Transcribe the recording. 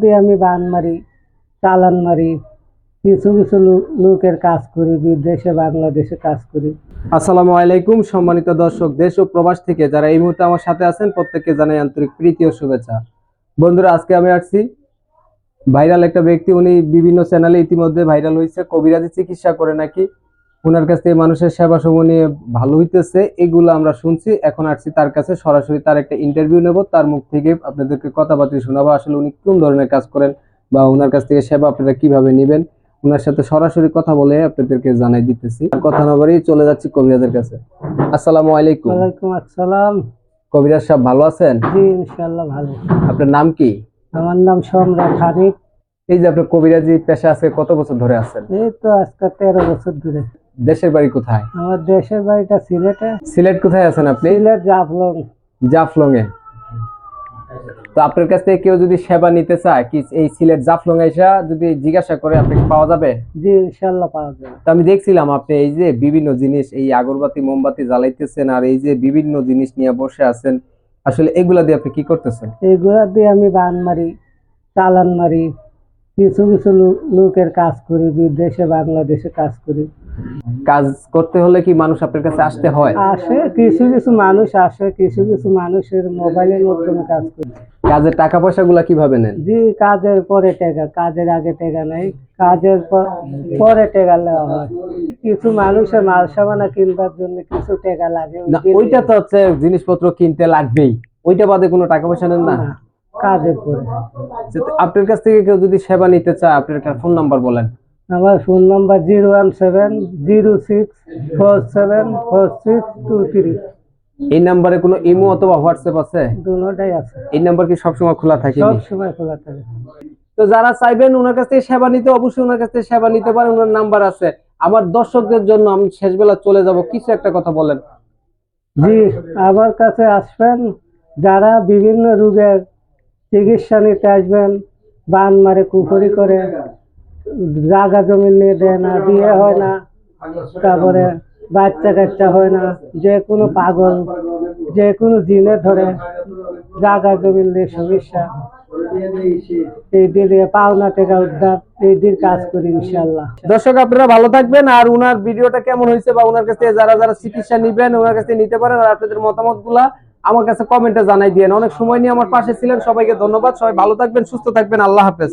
দিয়ে আমি বান মারি, চালান মারি, কিছু কিছু লোকের কাজ করি, বিদেশে, বাংলাদেশে কাজ করি। আসসালামু আলাইকুম, সম্মানিত দর্শক, দেশ ও প্রবাস থেকে যারা এই মুহূর্তে আমার সাথে আছেন, প্রত্যেককে জানাই আন্তরিক প্রীতি ও শুভেচ্ছা। বন্ধুরা, আজকে আমি আসছি। ভাইরাল একটা ব্যক্তি, উনি বিভিন্ন চ্যানেলে ইতিমধ্যে ভাইরাল হয়েছে। কবিরাজি চিকিৎসা করে নাকি ওনার কাছ থেকে মানুষের সেবা সমূহ নিয়ে ভালো হইতেছে এগুলো আমরা শুনছি। এখন আসছি তার কাছে সরাসরি তার একটা ইন্টারভিউ নেব। তার মুখ থেকে আপনাদেরকে কথাবার্তা শোনাবো আসলে উনি কোন ধরনের কাজ করেন বা ওনার কাছ থেকে সেবা আপনারা কীভাবে নেবেন। ওনার সাথে সরাসরি কথা বলে আপনাদেরকে জানাই দিতেছি। কথা না বাড়িয়ে চলে যাচ্ছি কবিরাজের কাছে। আসসালামু আলাইকুম। ওয়ালাইকুম আসসালাম। কবিরাজ সাহেব ভালো আছেন? জি ইনশাল্লাহ ভালো। আপনার নাম কি? আমার নাম সম্রাট হানিফ এই যে আপনার কবিরাজি পেশা আছে কত বছর ধরে আছেন? এই তো আজকে তেরো বছর ধরে। দেশের বাড়ি কোথায়? আমার দেশের বাড়িটা সিলেটে। সিলেট কোথায় আছেন আপনি? সিলেট জাফলং। জাফলং এ তো আপনার কাছ থেকে কেউ যদি সেবা নিতে চায় কি এই সিলেট জাফলং এসা যদি জিজ্ঞাসা করে আপনি পাওয়া যাবে? জি ইনশাল্লাহ পাওয়া যাবে। তো আমি দেখছিলাম আপনি এই যে বিভিন্ন জিনিস এই আগরবাতি মোমবাতি জ্বালাইতেছেন আর এই যে বিভিন্ন জিনিস নিয়ে বসে আছেন আসলে এগুলা দিয়ে আপনি কি করতেছেন? এগুলা দিয়ে আমি বান মারি চালান মারি কিছু কিছু লোকের কাজ করি বিদেশে বাংলাদেশে কাজ করি। কাজ করতে হলে কি মানুষ আপনার কাছে আসতে হয়? আসে কিছু কিছু মানুষ আসে কিছু কিছু মানুষের মোবাইলের মাধ্যমে কাজ করি। কাজের টাকা পয়সা গুলা কীভাবে নেন? জি কাজের পরে টেকা কাজের আগে টেকা নেই কাজের পরে টেকা নেওয়া হয়। কিছু মানুষের মাল সামানা কিনবার জন্য কিছু টেকা লাগে। ওইটা তো হচ্ছে জিনিসপত্র কিনতে লাগবেই। ওইটা বাদে কোনো টাকা পয়সা নেন না? না, কাজের পরে। আপনার কাছ থেকে কেউ যদি সেবা নিতে চায় আপনার একটা ফোন নাম্বার বলেন। আমার phone number zero one seven zero six four seven four six two three. এই নাম্বারে কোনো ইমো অথবা হোয়াটসঅ্যাপ আছে? দুটাই আছে। এই নাম্বার কি সবসময় খোলা থাকে সব সময় খোলা থাকে। তো যারা চাইবেন ওনার কাছ থেকে সেবা নিতে অবশ্যই ওনার কাছ থেকে সেবা নিতে পারেন ওনার নাম্বার আছে। আমার দর্শকদের জন্য আমি শেষ বেলা চলে যাব কিছু একটা কথা বলেন। জি আমার কাছে আসবেন যারা বিভিন্ন রোগের চিকিৎসা নিতে আসবেন বান মারে কুফরি করে জাগা জমি নিয়ে দেয় না, বিয়ে হয় না, তারপরে বাচ্চা কাচ্চা হয় না, যে কোনো পাগল, যে কোনো জিনে ধরে জাগা জমি নিয়ে সমস্যা। এই দিয়ে পাওনা টাকা উদ্ধার, এই দিয়ে কাজ করি ইনশাল্লাহ দর্শক, আপনারা ভালো থাকবেন আর ওনার ভিডিওটা কেমন হয়েছে বা ওনার কাছ যারা যারা চিকিৎসা নিবেন ওনার কাছ নিতে পারেন আর আপনাদের মতামতগুলা আমার কাছে কমেন্টে জানাই দিয়েন। অনেক সময় নিয়ে আমার পাশে ছিলেন, সবাইকে ধন্যবাদ। সবাই ভালো থাকবেন, সুস্থ থাকবেন। আল্লাহ হাফেজ।